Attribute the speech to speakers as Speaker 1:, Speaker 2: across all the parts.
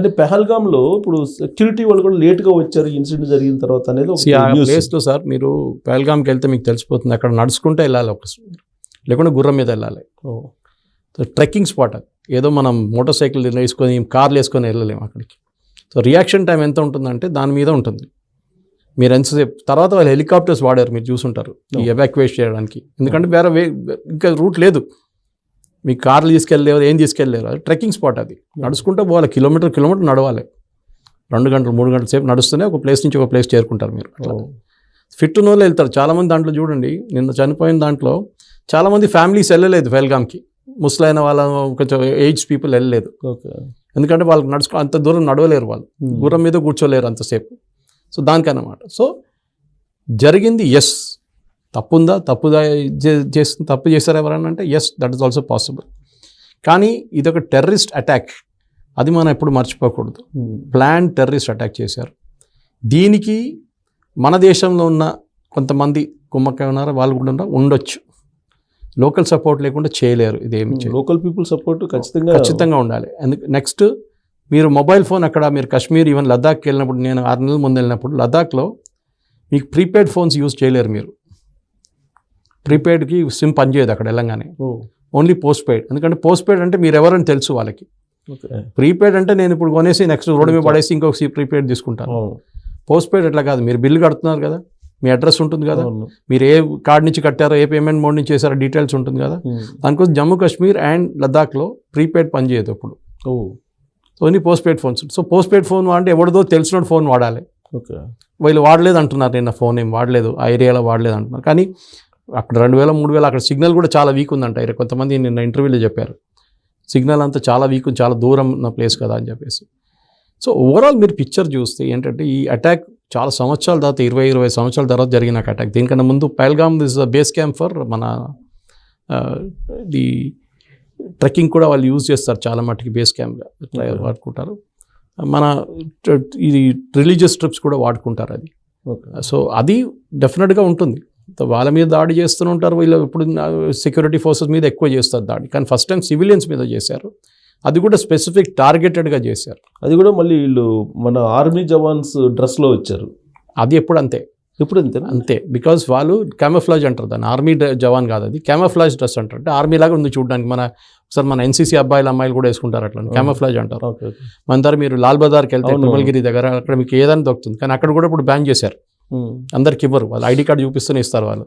Speaker 1: అంటే పెహల్గామ్లో ఇప్పుడు సెక్యూరిటీ వాళ్ళు కూడా లేట్గా వచ్చారు ఇన్సిడెంట్ జరిగిన తర్వాత అనేది.
Speaker 2: ప్లేస్లో సార్ మీరు పహల్గామ్కి వెళ్తే మీకు తెలిసిపోతుంది. అక్కడ నడుచుకుంటే వెళ్ళాలి ఒక లేకుంటే గుర్రం మీద వెళ్ళాలి. ట్రెక్కింగ్ స్పాట్ అది. ఏదో మనం మోటార్ సైకిల్ వేసుకొని కార్లు వేసుకొని వెళ్ళలేము అక్కడికి. సో రియాక్షన్ టైం ఎంత ఉంటుందంటే దాని మీద ఉంటుంది. మీరు ఎంతసేపు తర్వాత వాళ్ళు హెలికాప్టర్స్ వాడారు మీరు చూసుంటారు. ఈ ఎవాక్యువేట్ చేయడానికి. ఎందుకంటే వేరే వే ఇంకా రూట్ లేదు. మీకు కార్లు తీసుకెళ్ళలేరు ఏం తీసుకెళ్ళలేరు అది ట్రెక్కింగ్ స్పాట్ అది. నడుచుకుంటూ పోవాలి కిలోమీటర్ కిలోమీటర్ నడవాలి. రెండు గంటలు మూడు గంటల సేపు నడుస్తూనే ఒక ప్లేస్ నుంచి ఒక ప్లేస్ చేరుకుంటారు మీరు.
Speaker 1: ఓ,
Speaker 2: ఫిట్ ఉన్న వాళ్ళు వెళ్తారు. చాలామంది దాంట్లో చూడండి నిన్న చనిపోయిన దాంట్లో చాలామంది ఫ్యామిలీస్ వెళ్ళలేదు ఫెల్గామ్కి ముసలైన వాళ్ళ కొంచెం ఏజ్ పీపుల్ వెళ్ళలేదు.
Speaker 1: ఓకే
Speaker 2: ఎందుకంటే వాళ్ళకి నడుచుకో అంత దూరం నడవలేరు వాళ్ళు.
Speaker 1: Hmm.
Speaker 2: గుర్రం మీద కూర్చోలేరు అంతసేపు. సో దానికన్నమాట. సో జరిగింది ఎస్ తప్పుందా? తప్పుదా చేస్తు తప్పు చేశారు ఎవరన్నా అంటే yes that is also possible కానీ ఇది ఒక టెర్రరిస్ట్ అటాక్ అది మనం ఎప్పుడు మర్చిపోకూడదు. ప్లాన్ టెర్రరిస్ట్ అటాక్ చేశారు. దీనికి మన దేశంలో ఉన్న కొంతమంది కుమ్మక్క ఉన్నారు వాళ్ళు కూడా ఉన్నారు ఉండొచ్చు. లోకల్ సపోర్ట్ లేకుండా చేయలేరు. ఇదేమి
Speaker 1: లోకల్ పీపుల్ సపోర్ట్ ఖచ్చితంగా
Speaker 2: ఖచ్చితంగా ఉండాలి. ఎందుకు నెక్స్ట్ మీరు మొబైల్ ఫోన్ అక్కడ మీరు కాశ్మీర్ ఈవెన్ లద్దాఖ్కి వెళ్ళినప్పుడు నేను ఆరు నెలల ముందు వెళ్ళినప్పుడు లద్దాఖ్లో మీకు ప్రీపెయిడ్ ఫోన్స్ యూజ్ చేయలేరు మీరు. ప్రీపెయిడ్కి సిమ్ పనిచేయదు అక్కడ వెళ్ళంగానే. ఓన్లీ పోస్ట్ పెయిడ్ ఎందుకంటే పోస్ట్ పెయిడ్ అంటే మీరు ఎవరని తెలుసు వాళ్ళకి. ప్రీపెయిడ్ అంటే నేను ఇప్పుడు కొనేసి నెక్స్ట్ రోడ్డు మీద పడేసి ఇంకొక ప్రీపెయిడ్ తీసుకుంటాను. పోస్ట్ పెయిడ్ అట్లా కాదు మీరు బిల్లు కడుతున్నారు కదా మీ అడ్రస్ ఉంటుంది కదా. మీరు ఏ కార్డ్ నుంచి కట్టారో ఏ పేమెంట్ మోడ్ నుంచి చేశారో డీటెయిల్స్ ఉంటుంది కదా. దానికోసం జమ్మూ కాశ్మీర్ అండ్ లద్దాఖ్లో ప్రీపెయిడ్ పనిచేయదు అప్పుడు
Speaker 1: ఓ,
Speaker 2: only postpaid phones. So postpaid phone అంటే ఎవరిదో తెలిసిన ఫోన్ వాడాలి.
Speaker 1: ఓకే.
Speaker 2: వీళ్ళు వాడలేదు అంటున్నారు నిన్న ఫోన్ ఏం వాడలేదు ఆ ఏరియాలో వాడలేదు అంటున్నారు కానీ అక్కడ రెండు వేల మూడు వేల అక్కడ సిగ్నల్ కూడా చాలా వీక్ ఉందంట. కొంతమంది నిన్న ఇంటర్వ్యూలో చెప్పారు. సిగ్నల్ అంతా చాలా వీక్ చాలా దూరం ఉన్న ప్లేస్ కదా అని చెప్పేసి. సో ఓవరాల్ మీరు పిక్చర్ చూస్తే ఏంటంటే ఈ అటాక్ చాలా సంవత్సరాల తర్వాత ఇరవై ఇరవై సంవత్సరాల తర్వాత జరిగిన అటాక్ దీనికన్నా ముందు Pahalgam this base camp for మన ది ట్రెక్కింగ్ కూడా వాళ్ళు యూజ్ చేస్తారు చాలా మట్టుకి బేస్ క్యాంప్గా వాడుకుంటారు. మన ఇది రిలీజియస్ ట్రిప్స్ కూడా వాడుకుంటారు అది.
Speaker 1: ఓకే
Speaker 2: సో అది డెఫినెట్గా ఉంటుంది. వాళ్ళ మీద దాడి చేస్తూనే ఉంటారు. వీళ్ళు ఇప్పుడు సెక్యూరిటీ ఫోర్సెస్ మీద ఎక్కువ చేస్తారు దాడి. కానీ ఫస్ట్ టైం సివిలియన్స్ మీద చేశారు. అది కూడా స్పెసిఫిక్ టార్గెటెడ్గా చేశారు.
Speaker 1: అది కూడా మళ్ళీ వీళ్ళు మన ఆర్మీ జవాన్స్ డ్రెస్లో వచ్చారు
Speaker 2: అది ఎప్పుడు అంతే.
Speaker 1: ఎప్పుడు అంతేనా
Speaker 2: అంతే. బికాజ్ వాళ్ళు క్యామఫ్లాజ్ అంటారు దాన్ని. ఆర్మీ జవాన్ కాదు అది. క్యామఫ్లాజ్ డ్రెస్ అంటారు. అంటే ఆర్మీ లాగా ఉంది చూడడానికి. మన ఒకసారి మన ఎన్సీసీ అబ్బాయిలు అమ్మాయిలు కూడా వేసుకుంటారు అట్లా క్యామఫ్లాజ్ అంటారు. మన దగ్గర మీరు లాల్ బజార్కి వెళ్తే
Speaker 1: అవును.
Speaker 2: తుమ్మలగిరి దగ్గర అక్కడ మీకు ఏదైనా దొరుకుతుంది. కానీ అక్కడ కూడా ఇప్పుడు బ్యాన్ చేశారు. అందరికి ఇవ్వరు వాళ్ళు ఐడి కార్డు చూపిస్తూనే ఇస్తారు వాళ్ళు.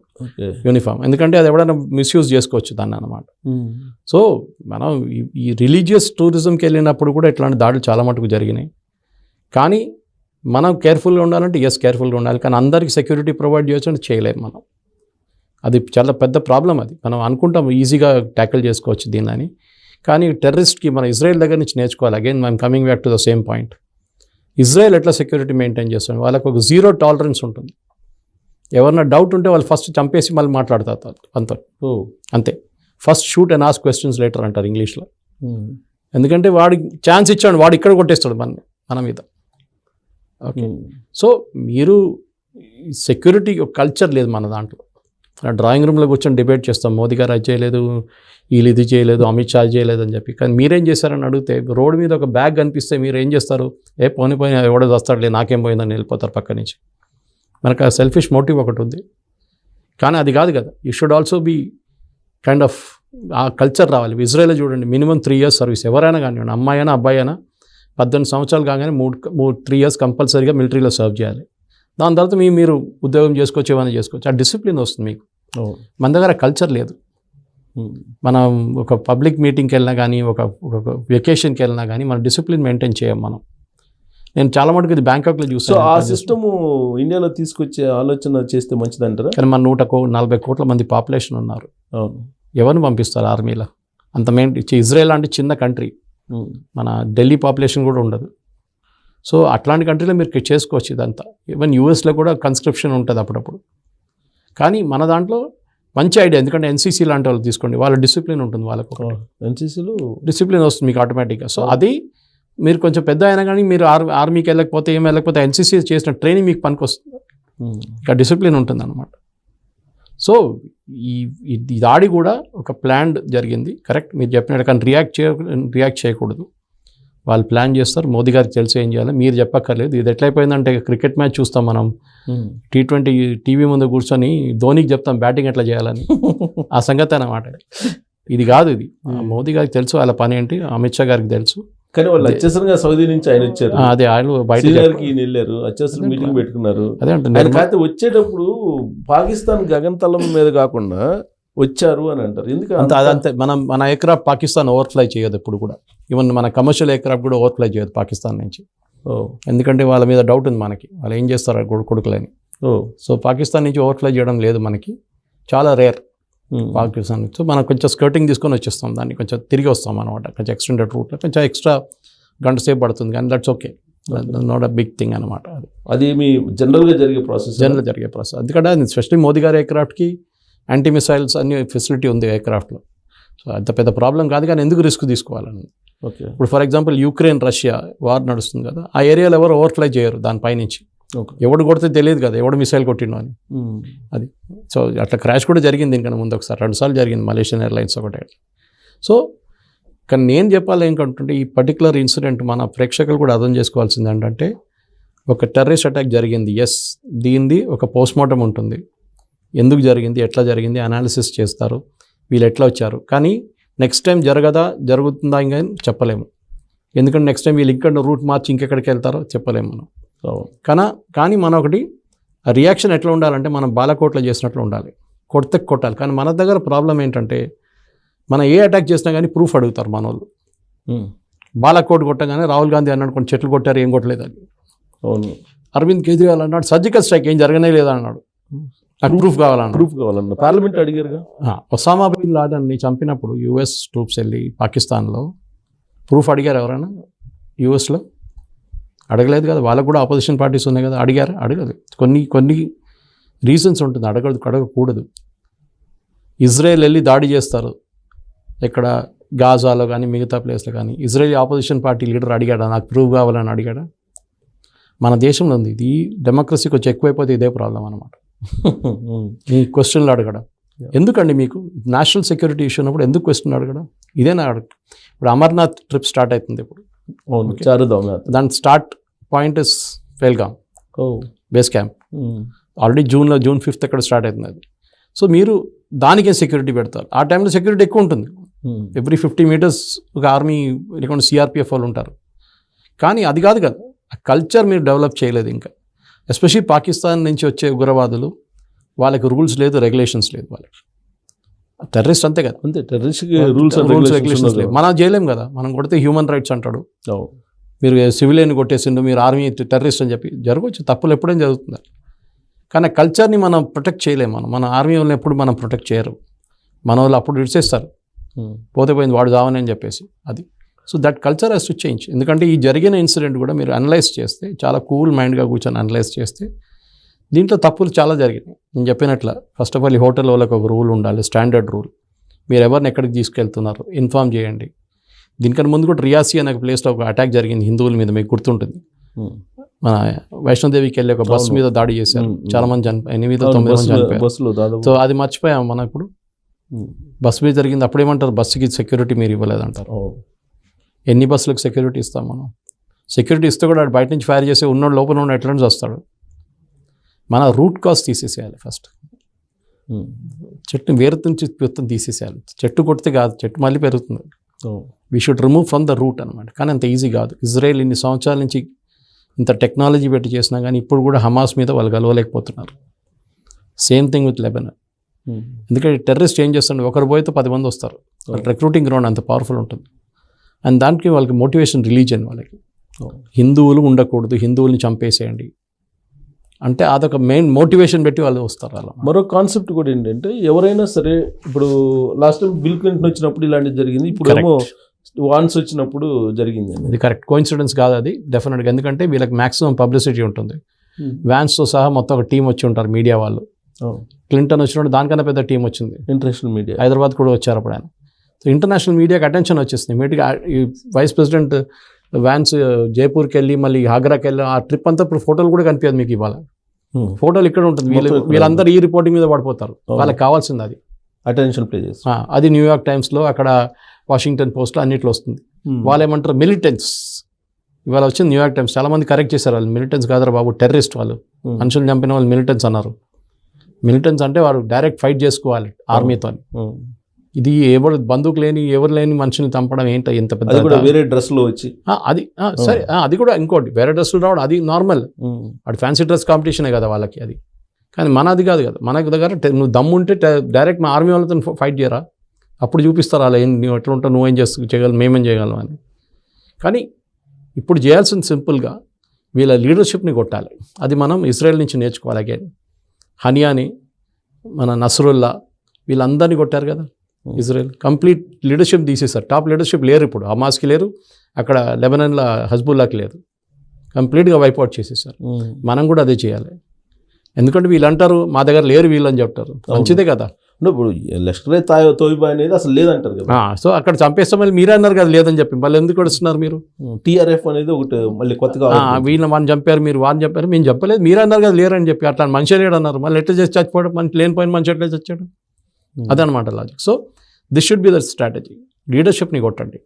Speaker 2: యూనిఫామ్. ఎందుకంటే అది ఎవడైనా మిస్యూజ్ చేసుకోవచ్చు దాన్ని అనమాట సో మనం ఈ- రిలీజియస్ టూరిజంకి వెళ్ళినప్పుడు కూడా ఇట్లాంటి దాడులు చాలా మటుకు జరిగినాయి. కానీ మనం కేర్ఫుల్గా ఉండాలంటే ఎస్ కేర్ఫుల్గా ఉండాలి. కానీ అందరికీ సెక్యూరిటీ ప్రొవైడ్ చేయొచ్చు అంటే చేయలేము మనం. అది చాలా పెద్ద ప్రాబ్లం అది. మనం అనుకుంటాం ఈజీగా ట్యాకిల్ చేసుకోవచ్చు దీన్ని కానీ టెర్రరిస్ట్కి మన ఇజ్రాయెల్ దగ్గర నుంచి నేర్చుకోవాలి. అగైన్ మనం coming back to the same point Israel ఎట్లా సెక్యూరిటీ మెయింటైన్ చేస్తుంది? వాళ్ళకి ఒక జీరో టాలరెన్స్ ఉంటుంది. ఎవరన్నా డౌట్ ఉంటే వాళ్ళు ఫస్ట్ చంపేసి మళ్ళీ మాట్లాడతారు అంత.
Speaker 1: ఓ.
Speaker 2: అంతే. First shoot and ask questions later అంటారు ఇంగ్లీష్లో.
Speaker 1: ఉమ్,
Speaker 2: ఎందుకంటే వాడి ఛాన్స్ ఇచ్చాడు వాడు ఇక్కడ కొట్టేస్తాడు మన మన మీద. ఓకే సో మీరు సెక్యూరిటీ కల్చర్ లేదు మన దాంట్లో. డ్రాయింగ్ రూమ్లో కూర్చొని డిబేట్ చేస్తాం. మోదీ గారు అది చేయలేదు వీళ్ళు ఇది చేయలేదు అమిత్ షా చేయలేదు అని చెప్పి. కానీ మీరేం చేశారని అడిగితే రోడ్డు మీద ఒక బ్యాగ్ కనిపిస్తే మీరు ఏం చేస్తారు? ఏ పోని పోయి ఎవడో వస్తాడులే నాకేం పోయిందని వెళ్ళిపోతారు పక్క నుంచి. మనకు ఆ సెల్ఫిష్ మోటివ్ ఒకటి ఉంది. కానీ అది కాదు కదా. You should also be kind of ఆ కల్చర్ రావాలి. ఇజ్రాయల్ చూడండి మినిమం త్రీ ఇయర్స్ సర్వీస్ ఎవరైనా కానివ్వండి అమ్మాయి అయినా అబ్బాయి అయినా పద్దెనిమిది సంవత్సరాలు కాగానే మూడు మూడు త్రీ ఇయర్స్ కంపల్సరీగా మిలిటరీలో సర్వ్ చేయాలి. దాని తర్వాత మీ మీరు ఉద్యోగం చేసుకోవచ్చు ఏమైనా చేసుకోవచ్చు. ఆ డిసిప్లిన్ వస్తుంది మీకు. మన దగ్గర కల్చర్ లేదు. మనం ఒక పబ్లిక్ మీటింగ్కి వెళ్ళినా కానీ ఒక ఒక వెకేషన్కి వెళ్ళినా కానీ మన డిసిప్లిన్ మెయింటైన్ చేయం మనం. నేను చాలా మటుకు ఇది బ్యాంకాక్లో చూస్తాను
Speaker 1: ఆ సిస్టమ్ ఇండియాలో తీసుకొచ్చే ఆలోచన చేస్తే మంచిదంటారా?
Speaker 2: కానీ మన నూట నలభై కోట్ల మంది పాపులేషన్ ఉన్నారు.
Speaker 1: అవును.
Speaker 2: ఎవరిని పంపిస్తారు ఆర్మీలో అంత మెయిన్ ఇజ్రాయెల్ లాంటి చిన్న కంట్రీ మన ఢిల్లీ పాపులేషన్ కూడా ఉండదు. సో అట్లాంటి కంట్రీలో మీరు చేసుకోవచ్చు ఇదంతా. ఈవెన్ యూఎస్లో కూడా కన్స్క్రిప్షన్ ఉంటుంది అప్పుడప్పుడు. కానీ మన దాంట్లో మంచి ఐడియా ఎందుకంటే ఎన్సీసీ లాంటి వాళ్ళు తీసుకోండి వాళ్ళ డిసిప్లిన్ ఉంటుంది వాళ్ళకు.
Speaker 1: ఎన్సీసీలో
Speaker 2: డిసిప్లిన్ వస్తుంది మీకు ఆటోమేటిక్గా సో అది మీరు కొంచెం పెద్ద అయినా కానీ మీరు ఆర్ ఆర్మీకి వెళ్ళకపోతే ఏం వెళ్ళకపోతే ఎన్సీసీ చేసిన ట్రైనింగ్ మీకు పనికి వస్తుంది ఇంకా డిసిప్లిన్ ఉంటుంది అనమాట సో ఈ ఈ దాడి కూడా ఒక ప్లాన్డ్ జరిగింది. కరెక్ట్ మీరు చెప్పినట్టు కానీ రియాక్ట్ చేయ రియాక్ట్ చేయకూడదు. వాళ్ళు ప్లాన్ చేస్తారు. మోదీ గారికి తెలిసి ఏం చేయాలి? మీరు చెప్పక్కర్లేదు. ఇది ఎట్లయిపోయిందంటే క్రికెట్ మ్యాచ్ చూస్తాం మనం. టీ ట్వంటీ టీవీ ముందు కూర్చొని ధోనికి చెప్తాం బ్యాటింగ్ ఎట్లా చేయాలని. ఆ సంగతి అన్నమాట. ఇది కాదు ఇది. ఆ మోదీ గారికి తెలుసు వాళ్ళ పని ఏంటి? అమిత్ షా గారికి తెలుసు.
Speaker 1: కానీ వాళ్ళు అత్యవసరంగా సౌదీ నుంచి ఆయన వచ్చారు.
Speaker 2: అదే ఆయన బయట
Speaker 1: వెళ్ళారు అత్యవసరం మీటింగ్ పెట్టుకున్నారు.
Speaker 2: అదే అంటే
Speaker 1: కాకపోతే వచ్చేటప్పుడు పాకిస్తాన్ గగనతలం మీద కాకుండా వచ్చారు అని అంటారు. ఎందుకు
Speaker 2: అంత
Speaker 1: అంత-
Speaker 2: అదంతే. మనం మన ఎయిర్క్రాఫ్ట్ పాకిస్తాన్ ఓవర్ఫ్లై చేయదు ఎప్పుడు కూడా. ఈవెన్ మన కమర్షియల్ ఎయిర్క్రాఫ్ట్ కూడా ఓవర్ఫ్లై చేయదు పాకిస్తాన్ నుంచి. ఎందుకంటే వాళ్ళ మీద డౌట్ ఉంది మనకి. వాళ్ళు ఏం చేస్తారు కొడు కొడుకులని.
Speaker 1: ఓ.
Speaker 2: సో పాకిస్తాన్ నుంచి ఓవర్ఫ్లై చేయడం లేదు మనకి. చాలా రేర్
Speaker 1: ఉమ్.
Speaker 2: పాకిస్తాన్ నుంచి. సో మనం కొంచెం స్కర్టింగ్ తీసుకొని వచ్చేస్తాం. దాన్ని కొంచెం తిరిగి వస్తాం అనమాట కొంచెం ఎక్స్టెండెడ్ రూట్లో కొంచెం ఎక్స్ట్రా గంట సేపు పడుతుంది కానీ that's okay not a big thing అనమాట అది.
Speaker 1: అది మీ జనరల్గా జరిగే ప్రాసెస్
Speaker 2: జనరల్ జరిగే ప్రాసెస్ ఎందుకంటే అది స్పెషల్లీ మోదీ గారి ఎయిర్క్రాఫ్ట్కి యాంటీ మిసైల్స్ అన్ని ఫెసిలిటీ ఉంది ఎయిర్క్రాఫ్ట్లో సో అంత పెద్ద ప్రాబ్లం కాదు కానీ ఎందుకు రిస్క్ తీసుకోవాలని.
Speaker 1: ఓకే.
Speaker 2: ఇప్పుడు for example Ukraine Russia war నడుస్తుంది కదా ఆ ఏరియాలో ఎవరు ఓవర్ఫ్లై చేయరు దానిపై నుంచి
Speaker 1: ఓకే.
Speaker 2: ఎవడు కొడితే తెలియదు కదా ఎవడు మిసైల్ కొట్టిండో అని. అది. సో అట్లా క్రాష్ కూడా జరిగింది దీనికన్నా ముందు ఒకసారి రెండుసార్లు జరిగింది మలేషియన్ ఎయిర్లైన్స్ ఒకటే. సో కానీ నేను చెప్పాలి ఏంటంటే ఈ పర్టికులర్ ఇన్సిడెంట్ మన ప్రేక్షకులు కూడా అర్థం చేసుకోవాల్సింది ఏంటంటే ఒక టెర్రరిస్ట్ అటాక్ జరిగింది. ఎస్ దీనిది ఒక పోస్ట్ మార్టం ఉంటుంది. ఎందుకు జరిగింది ఎట్లా జరిగింది అనాలిసిస్ చేస్తారు. వీళ్ళు ఎట్లా వచ్చారు. కానీ నెక్స్ట్ టైం జరగదా జరుగుతుందా ఇంకా చెప్పలేము. ఎందుకంటే నెక్స్ట్ టైం వీళ్ళు ఇక్కడ రూట్ మార్చి ఇంకెక్కడికి వెళ్తారో చెప్పలేము మనం.
Speaker 1: అవును.
Speaker 2: కానీ కానీ మన ఒకటి ఆ రియాక్షన్ ఎట్లా ఉండాలంటే మనం బాలకోట్లో చేసినట్లు ఉండాలి. కొడితే కొట్టాలి. కానీ మన దగ్గర ప్రాబ్లం ఏంటంటే మనం ఏ అటాక్ చేసినా కానీ ప్రూఫ్ అడుగుతారు మన వాళ్ళు
Speaker 1: ఉమ్.
Speaker 2: బాలకోట్ కొట్టగానే రాహుల్ గాంధీ అన్నాడు కొన్ని చెట్లు కొట్టారు ఏం కొట్టలేదు అని.
Speaker 1: అవును.
Speaker 2: అరవింద్ కేజ్రీవాల్ అన్నాడు సర్జికల్ స్ట్రైక్ ఏం జరగనే లేదా అన్నాడు. నాకు ప్రూఫ్ కావాలన్నాడు
Speaker 1: ప్రూఫ్ కావాలన్న. పార్లమెంట్ అడిగారుగా?
Speaker 2: ఒసామా బిన్ లాడన్ని చంపినప్పుడు యుఎస్ ట్రూప్స్ వెళ్ళి పాకిస్తాన్లో ప్రూఫ్ అడిగారు ఎవరైనా? యుఎస్లో అడగలేదు కదా వాళ్ళకు కూడా ఆపోజిషన్ పార్టీస్ ఉన్నాయి కదా అడిగారు? అడగదు కొన్ని కొన్ని రీజన్స్ ఉంటుంది. అడగదు అడగకూడదు. ఇజ్రాయెల్ వెళ్ళి దాడి చేస్తారు. ఇక్కడ గాజాలో కానీ మిగతా ప్లేస్లో కానీ ఇజ్రాయెల్ ఆపోజిషన్ పార్టీ లీడర్ అడిగాడా? నాకు ప్రూఫ్ కావాలని అడిగాడా? మన దేశంలో ఉంది. ఇది డెమోక్రసీ కొంచెం ఎక్కువైపోతే ఇదే ప్రాబ్లం అనమాట. ఈ క్వశ్చన్లు అడగడం. ఎందుకండి మీకు? నేషనల్ సెక్యూరిటీ ఇష్యూ ఉన్నప్పుడు ఎందుకు క్వశ్చన్ అడగడం? ఇదేనా అడగ ఇప్పుడు అమర్నాథ్ ట్రిప్ స్టార్ట్ అవుతుంది ఇప్పుడు. దాని start point is Pahalgam
Speaker 1: oh.
Speaker 2: Base camp. Already జూన్లో జూన్ ఫిఫ్త్ అక్కడ స్టార్ట్ అవుతుంది అది. సో మీరు దానికే సెక్యూరిటీ పెడతారు. ఆ టైంలో సెక్యూరిటీ ఎక్కువ ఉంటుంది. ఎవ్రీ ఫిఫ్టీ మీటర్స్ ఒక ఆర్మీ లేకుంటే సిఆర్పిఎఫ్ వాళ్ళు ఉంటారు. కానీ అది కాదు కదా. ఆ కల్చర్ మీరు డెవలప్ చేయలేదు ఇంకా. ఎస్పెషల్లీ పాకిస్తాన్ నుంచి వచ్చే ఉగ్రవాదులు వాళ్ళకి రూల్స్ లేదు రెగ్యులేషన్స్ లేదు వాళ్ళకి. టెర్రరిస్ట్ అంతే కదా.
Speaker 1: అంతే టెర్రరిస్ట్ రూల్స్
Speaker 2: రూల్స్
Speaker 1: రెగ్యులేషన్స్
Speaker 2: లేవు. మనం చేయలేం కదా. మనం కొడితే హ్యూమన్ రైట్స్ అంటాడు. మీరు సివిలియన్ కొట్టేసిండు మీరు ఆర్మీ టెర్రరిస్ట్ అని చెప్పి జరగవచ్చు. తప్పులు ఎప్పుడైనా జరుగుతుంది? కానీ కల్చర్ని మనం ప్రొటెక్ట్ చేయలేము మనం. మన ఆర్మీ వాళ్ళని ఎప్పుడు మనం ప్రొటెక్ట్ చేయరు. మన వాళ్ళు అప్పుడు విడిచేస్తారు పోతే పోయింది వాడు చావని అని చెప్పేసి. అది. So that culture has to change. ఎందుకంటే ఈ జరిగిన ఇన్సిడెంట్ కూడా మీరు అనలైజ్ చేస్తే చాలా కూల్ మైండ్గా కూర్చొని అనలైజ్ చేస్తే దీంట్లో తప్పులు చాలా జరిగినాయి. నేను చెప్పినట్ల ఫస్ట్ ఆఫ్ ఆల్ ఈ హోటల్ వాళ్ళకి ఒక రూల్ ఉండాలి స్టాండర్డ్ రూల్. మీరు ఎవరిని ఎక్కడికి తీసుకెళ్తున్నారు ఇన్ఫామ్ చేయండి. దీనికన్నా ముందు కూడా రియాసి అనే ఒక ప్లేస్లో ఒక అటాక్ జరిగింది హిందువుల మీద మీకు గుర్తుంటుంది. మన వైష్ణోదేవికి వెళ్ళి ఒక బస్సు. మీద దాడి చేశారు. చాలా మంది చనిపోయి ఎనిమిది తొమ్మిది మంది చనిపోయారు. సో అది మర్చిపోయాం మనం ఇప్పుడు. బస్సు మీద జరిగింది అప్పుడేమంటారు బస్సుకి సెక్యూరిటీ మీరు ఇవ్వలేదంటారు. ఎన్ని బస్సులకు సెక్యూరిటీ ఇస్తాం మనం? సెక్యూరిటీ ఇస్తే కూడా బయట నుంచి ఫైర్ చేసి ఉన్నోడు లోపల ఉన్న ఎట్లా నుంచి వస్తాడు? మన రూట్ కాస్ట్ తీసేసేయాలి ఫస్ట్.
Speaker 1: ఉమ్.
Speaker 2: చెట్టుని వేరు నుంచి మొత్తం తీసేసేయాలి. చెట్టు కొడితే కాదు చెట్టు మళ్ళీ పెరుగుతుంది. We should remove from the root అనమాట కానీ అంత ఈజీ కాదు. ఇజ్రాయెల్ ఇన్ని సంవత్సరాల నుంచి ఇంత టెక్నాలజీ పెట్టి చేసినా కానీ ఇప్పుడు కూడా హమాస్ మీద వాళ్ళు కలవలేకపోతున్నారు. Same thing with Lebanon
Speaker 1: um.
Speaker 2: ఎందుకంటే టెర్రరిస్ట్ ఏం చేస్తుండే? ఒకరు పోయితే పది మంది వస్తారు. రిక్రూటింగ్ గ్రౌండ్ అంత పవర్ఫుల్ ఉంటుంది. అండ్ దానికి వాళ్ళకి మోటివేషన్ రిలీజియన్ వాళ్ళకి. హిందువులు ఉండకూడదు హిందువుల్ని చంపేసేయండి. అంటే అదొక మెయిన్ మోటివేషన్ పెట్టి వాళ్ళు వస్తారు అలా.
Speaker 1: మరో కాన్సెప్ట్ కూడా ఏంటంటే ఎవరైనా సరే ఇప్పుడు లాస్ట్ టైం బిల్ క్లింటన్ వచ్చినప్పుడు ఇలాంటిది జరిగింది ఇప్పుడు ఏమో వాన్స్ వచ్చినప్పుడు జరిగింది
Speaker 2: ఇది కరెక్ట్ కోఇన్సిడెన్స్ కాదు అది డెఫినెట్గా ఎందుకంటే వీళ్ళకి మాక్సిమం పబ్లిసిటీ ఉంటుంది. వ్యాన్స్తో సహా మొత్తం ఒక టీం వచ్చి ఉంటారు మీడియా వాళ్ళు. క్లింటన్ వచ్చినప్పుడు దానికన్నా పెద్ద టీం వచ్చింది.
Speaker 1: ఇంటర్నేషనల్ మీడియా
Speaker 2: హైదరాబాద్ కూడా వచ్చారు అప్పుడు ఆయన. సో ఇంటర్నేషనల్ మీడియాకి అటెన్షన్ వచ్చేసింది. ఇమీడియట్గా ఈ వైస్ ప్రెసిడెంట్ వ్యాన్స్ జైపూర్కి వెళ్ళి మళ్ళీ ఆగ్రాకి వెళ్ళి ఆ ట్రిప్ అంతా ఇప్పుడు ఫోటోలు కూడా కనిపించదు మీకు ఇవాళ. ఫోటోలు ఇక్కడ ఉంటుంది. వీళ్ళు వీళ్ళందరూ ఈ రిపోర్టింగ్ మీద పడిపోతారు. వాళ్ళకి కావాల్సింది అది.
Speaker 1: అటెన్షన్ ప్లే చేస్తారు.
Speaker 2: ఆ, అది న్యూయార్క్ టైమ్స్లో అక్కడ వాషింగ్టన్ పోస్ట్లో అన్నిట్లో వస్తుంది. వాళ్ళు ఏమంటారు? మిలిటెన్స్ ఇవాళ వచ్చింది న్యూయార్క్ టైమ్స్ చాలా మంది కరెక్ట్ చేశారు వాళ్ళు. మిలిటెన్స్ కాదరా బాబు టెర్రరిస్ట్ వాళ్ళు.
Speaker 1: ఉమ్,
Speaker 2: మనుషులు చంపిన వాళ్ళు మిలిటెన్స్ అన్నారు. మిలిటెన్స్ అంటే వారు డైరెక్ట్ ఫైట్ చేసుకోవాలి ఆర్మీతో. ఇది ఎవరు బందూకు లేని ఎవరు లేని మనుషుల్ని చంపడం ఏంటో? ఎంత పెద్ద
Speaker 1: కూడా వేరే డ్రెస్లో వచ్చి
Speaker 2: అది సరే అది కూడా ఇంకోటి. వేరే డ్రెస్సులు రావడం అది నార్మల్. వాడు ఫ్యాన్సీ డ్రెస్ కాంపిటీషనే కదా వాళ్ళకి అది. కానీ మన అది కాదు కదా. మనకు దగ్గర నువ్వు దమ్ముంటే డైరెక్ట్ మా ఆర్మీ వాళ్ళతో ఫైట్ చేయరా? అప్పుడు చూపిస్తారు అలా ఏం నువ్వు ఎట్లా ఉంటావు నువ్వేం చేస్తూ చేయగలవు మేమేం చేయగలం అని. కానీ ఇప్పుడు చేయాల్సింది సింపుల్గా వీళ్ళ లీడర్షిప్ని కొట్టాలి. అది మనం ఇజ్రాయెల్ నుంచి నేర్చుకోవాలి అగైన్. హనియాని మన నసరుల్లా వీళ్ళందరినీ కొట్టారు కదా. ఇజ్రాయెల్. కంప్లీట్ లీడర్షిప్ తీసేశారు. టాప్ లీడర్షిప్ లేరు ఇప్పుడు. హమాస్కి లేరు. అక్కడ లెబనన్లో హజ్బుల్లాకి లేదు కంప్లీట్గా వైపౌట్ చేసేసారు. మనం కూడా అదే చేయాలి. ఎందుకంటే వీళ్ళు అంటారు మా దగ్గర లేరు వీళ్ళు అని చెప్తారు. మంచిదే కదా.
Speaker 1: ఇప్పుడు లష్కర్ తాయో తోయిబా అనేది అసలు లేదంటారు కదా.
Speaker 2: సో అక్కడ చంపేస్తే మళ్ళీ మీరే అన్నారు కదా లేదని చెప్పి. మళ్ళీ ఎందుకు వస్తున్నారు మీరు?
Speaker 1: టీఆర్ఎఫ్ అనేది ఒకటి మళ్ళీ కొత్తగా
Speaker 2: వీళ్ళని వాడిని చంపారు మీరు వాడిని చెప్పారు మేము చెప్పలేదు. మీరే అన్నారు కదా లేరని చెప్పి. అట్లా మనిషి లేడు అన్నారు మళ్ళీ ఎట్లా చేసి చచ్చిపోవడం? మనిషి లేనిపోయిన మనిషి ఎట్లా చచ్చాడు?
Speaker 1: Hmm.
Speaker 2: అదనమాట logic so this should be the strategy లీడర్షిప్ని కొట్టండి.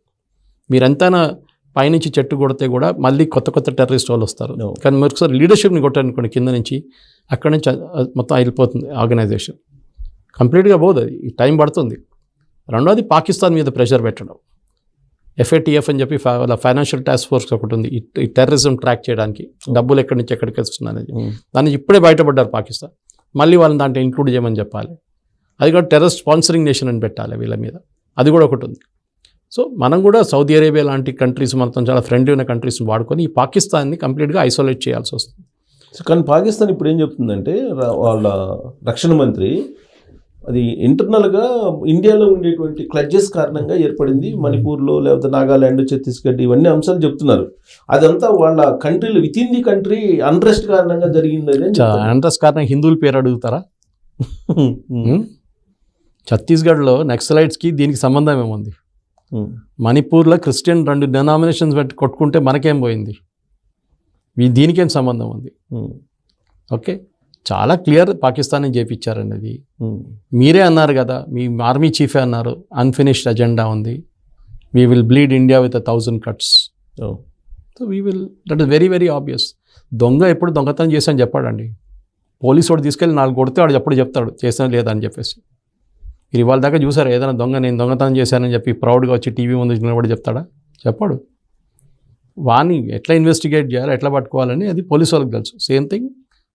Speaker 2: మీరు ఎంతైనా పైనుంచి చెట్టు కొడితే కూడా మళ్ళీ కొత్త కొత్త టెర్రరిస్ట్ వాళ్ళు వస్తారు. కానీ మీరు ఒకసారి లీడర్షిప్ని కొట్టారనుకోండి కింద నుంచి అక్కడి నుంచి మొత్తం వెళ్ళిపోతుంది ఆర్గనైజేషన్ కంప్లీట్గా పోదు అది. టైం పడుతుంది. రెండోది పాకిస్తాన్ మీద ప్రెషర్ పెట్టడం. ఎఫ్ఏటిఎఫ్ అని చెప్పి వాళ్ళ ఫైనాన్షియల్ టాస్క్ ఫోర్స్ ఒకటి ఉంది. ఈ- టెర్రరిజం ట్రాక్ చేయడానికి. డబ్బులు ఎక్కడి నుంచి ఎక్కడికి వస్తుంది అనేది
Speaker 1: ఉమ్.
Speaker 2: దాన్ని ఇప్పుడే బయటపడ్డారు పాకిస్తాన్. మళ్ళీ వాళ్ళని దాంట్లో ఇంక్లూడ్ చేయమని చెప్పాలి. అది కూడా టెర్రర్ స్పాన్సరింగ్ నేషన్ అని పెట్టాలి వీళ్ళ మీద. అది కూడా ఒకటి ఉంది. సో మనం కూడా సౌదీ అరేబియా లాంటి కంట్రీస్ మనతో చాలా ఫ్రెండ్లీ ఉన్న కంట్రీస్ని వాడుకొని ఈ పాకిస్తాన్ని కంప్లీట్గా ఐసోలేట్ చేయాల్సి వస్తుంది.
Speaker 1: సో కానీ పాకిస్తాన్ ఇప్పుడు ఏం చెప్తుందంటే వాళ్ళ రక్షణ మంత్రి అది ఇంటర్నల్గా ఇండియాలో ఉండేటువంటి క్లడ్జెస్ కారణంగా ఏర్పడింది. మణిపూర్లో లేకపోతే నాగాలాండ్ ఛత్తీస్గఢ్ ఇవన్నీ అంశాలు చెప్తున్నారు. అదంతా వాళ్ళ కంట్రీలో with in the country unrest కారణంగా జరిగింది అని చెప్తున్నారు.
Speaker 2: అండ్రస్ కారణం హిందువుల పేరు అడుగుతారా? ఛత్తీస్గఢ్లో నక్సలైట్స్కి దీనికి సంబంధం ఏముంది. మణిపూర్లో క్రిస్టియన్ రెండు డెనామినేషన్స్ పెట్టి కొట్టుకుంటే మనకేం పోయింది? దీనికేం సంబంధం ఉంది. ఓకే. చాలా క్లియర్ పాకిస్తాన్
Speaker 1: ఉమ్.
Speaker 2: మీరే అన్నారు కదా మీ ఆర్మీ చీఫే అన్నారు అన్ఫినిష్డ్ అజెండా ఉంది. We will bleed India with a thousand cuts. So we will that is very very obvious దొంగ ఎప్పుడు దొంగతనం చేశాను చెప్పాడండి. పోలీసు వాడు తీసుకెళ్ళి నాలుగు కొడితే వాడు ఎప్పుడు చెప్తాడు చేసినా లేదా అని చెప్పేసి. మీరు ఇవాళ దాకా చూసారు? ఏదైనా దొంగ నేను దొంగతనం చేశానని చెప్పి ప్రౌడ్గా వచ్చి టీవీ ముందు నిలబడి చెప్తాడా? చెప్పాడు. వాని ఎట్లా ఇన్వెస్టిగేట్ చేయాలి? ఎట్లా పట్టుకోవాలని అది పోలీసు వాళ్ళకి తెలుసు. సేమ్ థింగ్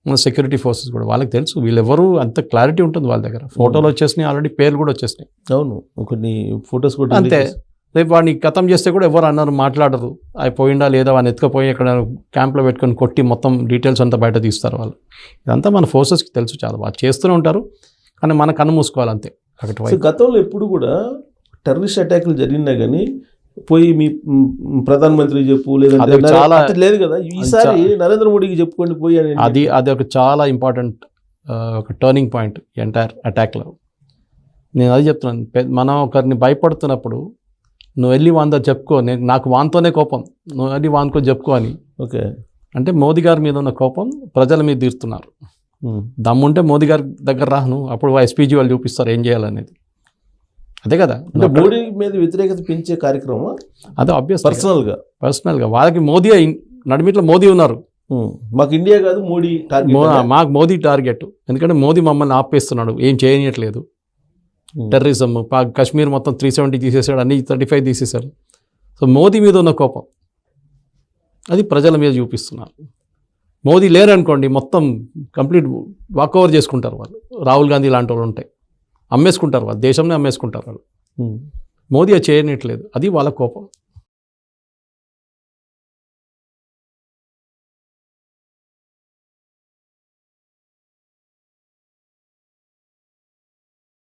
Speaker 2: మన సెక్యూరిటీ ఫోర్సెస్ కూడా వాళ్ళకి తెలుసు. వీళ్ళెవరు అంత క్లారిటీ ఉంటుంది వాళ్ళ దగ్గర. ఫోటోలు వచ్చేసినాయి ఆల్రెడీ పేర్లు కూడా వచ్చేసినాయి.
Speaker 1: అవును. కొన్ని ఫొటోస్ కూడా
Speaker 2: అంతే. రేపు వాడిని కథం చేస్తే కూడా ఎవరు అన్నారు మాట్లాడరు. అవి పోయిందా లేదా వాడిని ఎత్తుకపోయి ఇక్కడ క్యాంప్లో పెట్టుకొని కొట్టి మొత్తం డీటెయిల్స్ అంతా బయట తీస్తారు వాళ్ళు. ఇదంతా మన ఫోర్సెస్కి తెలుసు చాలా వాళ్ళు చేస్తూనే ఉంటారు. కానీ మన కన్ను మూసుకోవాలి అంతే. అటు
Speaker 1: గతంలో ఎప్పుడు కూడా టెర్రరిస్ట్ అటాక్లు జరిగినా కానీ పోయి మీ ప్రధానమంత్రి చెప్పు లేదంటే
Speaker 2: చాలా-
Speaker 1: లేదు కదా. ఈసారి నరేంద్ర మోడీకి చెప్పుకోండి పోయి అని
Speaker 2: అది అది ఒక చాలా ఇంపార్టెంట్ ఒక టర్నింగ్ పాయింట్ ఎంటైర్ అటాక్లో నేను అది చెప్తున్నాను. మనం ఒకరిని భయపడుతున్నప్పుడు నువ్వు వెళ్ళి వాంతో చెప్పుకో నేను నాకు వాంతోనే కోపం. నువ్వు వెళ్ళి వానుకో చెప్పుకో అని.
Speaker 1: ఓకే.
Speaker 2: అంటే మోదీ గారి మీద ఉన్న కోపం ప్రజల మీద తీరుతున్నారు. దమ్ముంటే మోదీ గారి దగ్గర రాను. అప్పుడు ఎస్పీజీ వాళ్ళు చూపిస్తారు ఏం చేయాలనేది. అదే కదా.
Speaker 1: మోడీ మీద వ్యతిరేకత పెంచే కార్యక్రమం
Speaker 2: అదే అభ్యస్
Speaker 1: పర్సనల్గా
Speaker 2: పర్సనల్గా వాళ్ళకి మోదీ అయి- నడిమిట్లో మోదీ ఉన్నారు.
Speaker 1: మాకు ఇండియా కాదు మోడీ.
Speaker 2: మాకు మోదీ టార్గెట్. ఎందుకంటే మోదీ మమ్మల్ని ఆపేస్తున్నాడు. ఏం చేయనియట్లేదు.
Speaker 1: ఉమ్.
Speaker 2: టెర్రరిజం కాశ్మీర్ మొత్తం త్రీ సెవెంటీ తీసేసాడు. అన్ని థర్టీ ఫైవ్ తీసేశాడు సో మోదీ మీద ఉన్న కోపం. అది ప్రజల మీద చూపిస్తున్నారు. మోదీ లేరనుకోండి మొత్తం కంప్లీట్ వాక్ ఓవర్ చేసుకుంటారు వాళ్ళు. రాహుల్ గాంధీ లాంటి వాళ్ళు ఉంటాయి అమ్మేసుకుంటారు వాళ్ళు దేశంలో అమ్మేసుకుంటారు వాళ్ళు. మోదీ అది చేయనట్లేదు. అది వాళ్ళ కోపం.